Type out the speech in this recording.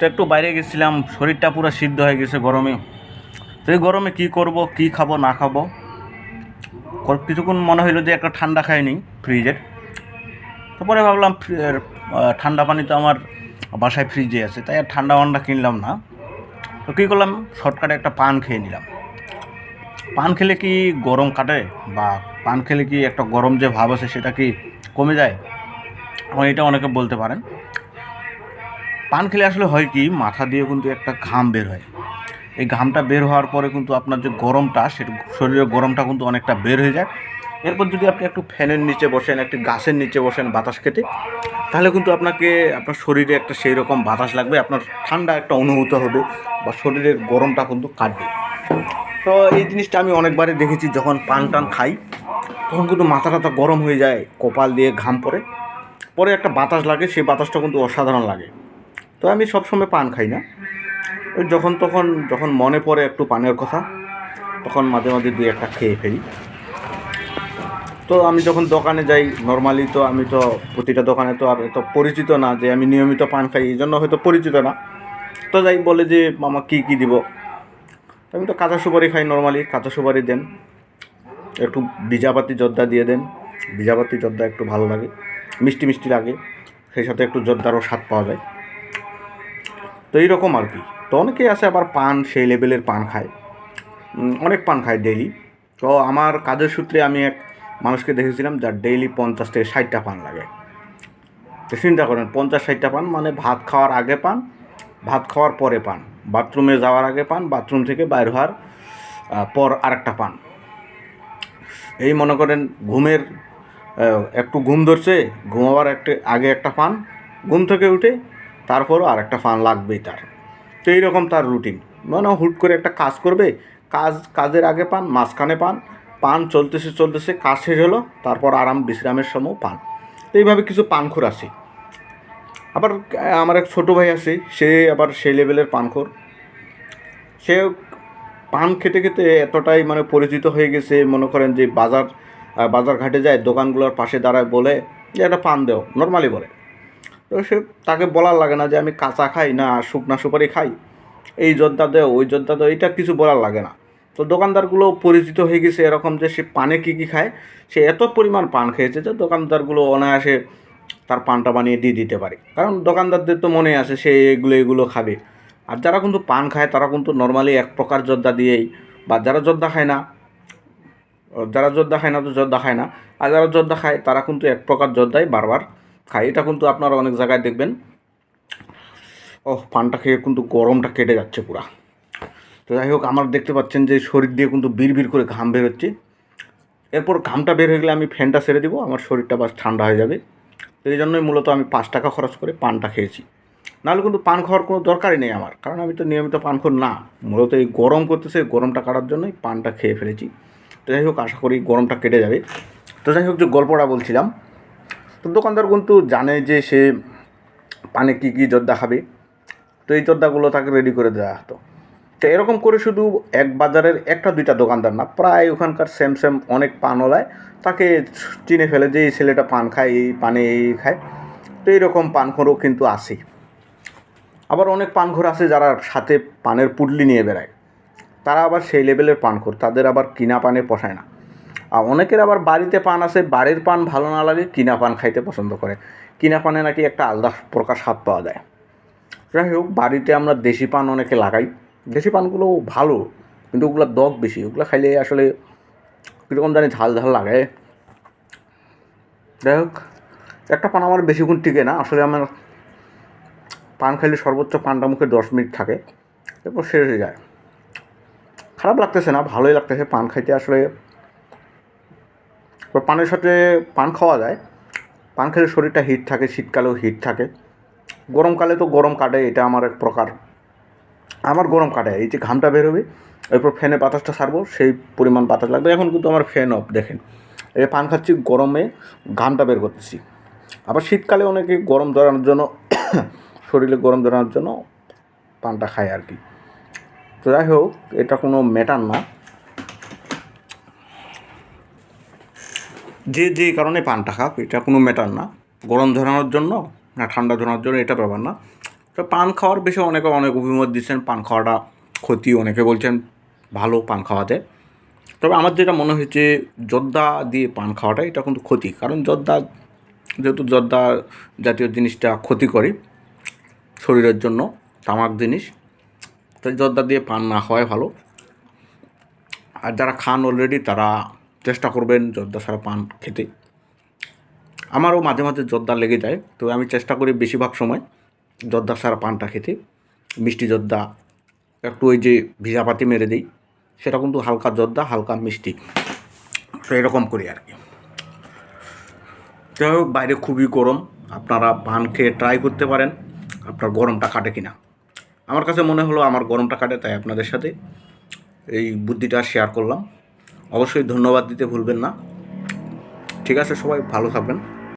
তো একটু বাইরে গেছিলাম, শরীরটা পুরো সিদ্ধ হয়ে গেছে গরমে। তো এই গরমে কী করব, কী খাব, না খাব? কিছুক্ষণ মনে হইল যে একটা ঠান্ডা খাই নিই ফ্রিজের। তারপরে ভাবলাম ঠান্ডা পানি তো আমার বাসায় ফ্রিজে আছে, তাই আর ঠান্ডা পানটা কিনলাম না। তো কী করলাম, শর্টকাটে একটা পান খেয়ে নিলাম। পান খেলে কি গরম কাটে বা পান খেলে কি একটা গরম যে ভাব আছে সেটা কি কমে যায়? এখন এটা অনেকে বলতে পারেন। পান খেলে আসলে হয় কি, মাথা দিয়ে কিন্তু একটা ঘাম বের হয়। এই ঘামটা বের হওয়ার পরে কিন্তু আপনার যে গরমটা সেটা শরীরের গরমটা কিন্তু অনেকটা বের হয়ে যায়। এরপর যদি আপনি একটু ফ্যানের নিচে বসেন, একটি গাছের নিচে বসেন বাতাস খেতে, তাহলে কিন্তু আপনাকে, আপনার শরীরে একটা সেই রকম বাতাস লাগবে, আপনার ঠান্ডা একটা অনুভূত হবে বা শরীরের গরমটা কিন্তু কাটবে। তো এই জিনিসটা আমি অনেকবারই দেখেছি, যখন পান টান খাই, তখন কিন্তু মাথা টাথা গরম হয়ে যায়, কপাল দিয়ে ঘাম পড়ে। পরে একটা বাতাস লাগে, সেই বাতাসটা কিন্তু অসাধারণ লাগে। তো আমি সবসময় পান খাই না। যখন তখন, যখন মনে পড়ে একটু পানের কথা, তখন মাঝে মাঝে দুই একটা খেয়ে ফেলি। তো আমি যখন দোকানে যাই নর্মালি তো আমি তো প্রতিটা দোকানে তো আর এত পরিচিত না যে আমি নিয়মিত পান খাই, এই জন্য হয়তো পরিচিত না। তো যাই বলে যে, মামা, কী কী দিব? আমি তো কাঁচা সুপারি খাই নর্মালি কাঁচা সুপারি দেন। একটু বিজাপাতি জর্দা দিয়ে দেন। বিজাপাতি জর্দা একটু ভালো লাগে, মিষ্টি মিষ্টি লাগে। সেই সাথে একটু জর্দারও স্বাদ পাওয়া যায়। তো এইরকম আর কি। তো অনেকেই আছে আবার পান, সেই লেভেলের পান খায়। অনেক পান খায় ডেইলি তো আমার কাজের সূত্রে আমি এক মানুষকে দেখেছিলাম যার ডেইলি পঞ্চাশ থেকে ষাটটা পান লাগে। তো চিন্তা করেন, পঞ্চাশ ষাটটা পান মানে ভাত খাওয়ার আগে পান, ভাত খাওয়ার পরে পান। বাথরুমে যাওয়ার আগে পান, বাথরুম থেকে বাইর হওয়ার পর আরেকটা পান। এই মনে করেন ঘুমের একটু ঘুম ধরছে, ঘুমাবার একটা, আগে একটা পান, ঘুম থেকে উঠে তারপরও আর একটা পান লাগবেই তার। তো এইরকম তার রুটিন। মানে হুট করে একটা কাজ করবে, কাজ, কাজের আগে পান, মাঝখানে পান পান চলতেছে চলতেছে, কাজ শেষ হলো, তারপর আরাম, বিশ্রামের সময় পান। তো এইভাবে কিছু পানখোর আছে। আবার আমার এক ছোটো ভাই আছে, সে আবার সেই লেভেলের পানখোর। সে পান খেতে খেতে এতটাই মানে পরিচিত হয়ে গেছে, মনে করেন যে বাজার বাজার ঘাটে যায়, দোকানগুলোর পাশে দাঁড়ায় বলে, যে একটা পান দেও। নর্মালি বলে। তো সে তাকে বলার লাগে না যে আমি কাঁচা খাই না শুকনা সুপারি খাই। এই যোদ্ধা দেও ওই যোদ্ধা দেও এটা কিছু বলার লাগে না। তো দোকানদারগুলো পরিচিত হয়ে গেছে এরকম যে সে পানে কী কী খায়, সে এত পরিমাণ পান খেয়েছে যে দোকানদারগুলো অনায়াসে তার পানটা বানিয়ে দিয়ে দিতে পারে। কারণ দোকানদারদের তো মনে আছে সে এগুলো এগুলো খাবে। আর যারা কিন্তু পান খায়, তারা কিন্তু নর্মালি এক প্রকার যোদ্ধা দিয়েই, বা যারা যোদ্ধা খায় না, যারা যোদ্ধা খায় না তো যোদ্ধা খায় না, আর যারা যোদ্ধা খায়, তারা কিন্তু এক প্রকার যোদ্ধাই বারবার খায় এটা কিন্তু আপনারা অনেক জায়গায় দেখবেন। ও পানটা খেয়ে কিন্তু গরমটা কেটে যাচ্ছে পুরা। তো যাই হোক, আমার দেখতে পাচ্ছেন যে শরীর দিয়ে কিন্তু বিড় করে ঘাম বের হচ্ছে। এরপর ঘামটা বের হয়ে গেলে আমি ফ্যানটা ছেড়ে দিব, আমার শরীরটা বাস ঠান্ডা হয়ে যাবে। তো এই জন্যই মূলত আমি পাঁচ টাকা খরচ করে পানটা খেয়েছি। নাহলে কিন্তু পান খাওয়ার কোনো দরকারই নেই আমার, কারণ আমি তো নিয়মিত পান খোর না। মূলত এই গরম করতেছে গরমটা কাটার জন্যই পানটা খেয়ে ফেলেছি। তো যাই হোক, আশা করি গরমটা কেটে যাবে। তো যাই হোক, যে গল্পটা বলছিলাম তো দোকানদার কিন্তু জানে যে সে পানে কী কী যোদ্ধা খাবে। তো এই যোদ্ধাগুলো তাকে রেডি করে দেওয়া হতো। তো এরকম করে শুধু এক বাজারের একটা, দুইটা দোকানদার না, প্রায় ওখানকার সেম সেম অনেক পানওয়ালায় তাকে চিনে ফেলে যে এই ছেলেটা পান খায়, এই পানে এই খায়। তো এইরকম পানখোরও কিন্তু আসে আবার অনেক পানখোর আছে যারা সাথে পানের পুডলি নিয়ে বেড়ায়। তারা আবার সেই লেভেলের পানখোর, তাদের আবার কিনা পানে পোষায় না। আর অনেকের আবার বাড়িতে পান আছে, বাড়ির পান ভালো না লাগে, কিনা পান খাইতে পছন্দ করে। কিনা পানে নাকি একটা আলাদা প্রকার স্বাদ পাওয়া যায়। যাই হোক, বাড়িতে আমরা দেশি পান অনেকে লাগাই। দেশি পানগুলো ভালো, কিন্তু ওগুলো দগ বেশি। ওগুলো খাইলে আসলে কীরকম জানি ঝাল ঝাল লাগে। যাই হোক, একটা পান আমার বেশিক্ষণ টিকে না। আসলে আমার পান খাইলে সর্বোচ্চ পানটা মুখে দশ মিনিট থাকে, এরপর শেষ হয়ে যায়। খারাপ লাগতেছে না, ভালোই লাগতেছে। পান খাইতে আসলে তো পানের সাথে পান খাওয়া যায়। পান খেলে শরীরটা হিট থাকে, শীতকালেও হিট থাকে। গরমকালে তো গরম কাটে, এটা আমার এক প্রকার। আমার গরম কাটে, এই যে ঘামটা বেরোবে, এরপর ফ্যানে বাতাসটা ছাড়বো সেই পরিমাণ বাতাস লাগবে। এখন কিন্তু আমার ফ্যান অফ, দেখেন। এই পান খাচ্ছি, গরমে ঘামটা বের করতেছি। আবার শীতকালে অনেকে গরম ধরানোর জন্য, শরীরে গরম ধরানোর জন্য পানটা খায় আর কি। তো যাই হোক, এটা কোনো ম্যাটার না। যে যে কারণে পানটা খাক, এটা কোনো ম্যাটার না। গরম ধরানোর জন্য না, ঠান্ডা ধরানোর জন্য এটা ব্যাপার না। তো তো পান খাওয়ার বিষয়ে অনেকে অনেক অভিমত দিচ্ছেন, পান খাওয়াটা ক্ষতি অনেকে বলছেন, ভালো পান খাওয়াতে তবে আমার যেটা মনে হয়েছে জর্দা দিয়ে পান খাওয়াটা এটা কিন্তু ক্ষতি। কারণ জর্দা, যেহেতু জর্দা জাতীয় জিনিসটা ক্ষতি করে শরীরের জন্য, তামাক জিনিস। তাই জর্দা দিয়ে পান না খাওয়াই ভালো। আর যারা খান অলরেডি তারা চেষ্টা করবেন জর্দা ছাড়া পান খেতে। আমারও মাঝে মাঝে জর্দা লেগে যায়, তো আমি চেষ্টা করি বেশিরভাগ সময় জর্দা সারা পানটা খেতে। মিষ্টি জর্দা, একটু ওই যে ভিজাপাতি মেরে দিই, সেটা কিন্তু হালকা জর্দা, হালকা মিষ্টি। তো এরকম করি আর কি। যাই হোক, বাইরে খুবই গরম, আপনারা পান খেয়ে ট্রাই করতে পারেন, আপনার গরমটা কাটে কিনা। আমার কাছে মনে হলো আমার গরমটা কাটে, তাই আপনাদের সাথে এই বুদ্ধিটা শেয়ার করলাম। অবশ্যই ধন্যবাদ দিতে ভুলবেন না। ঠিক আছে সবাই ভালো থাকবেন।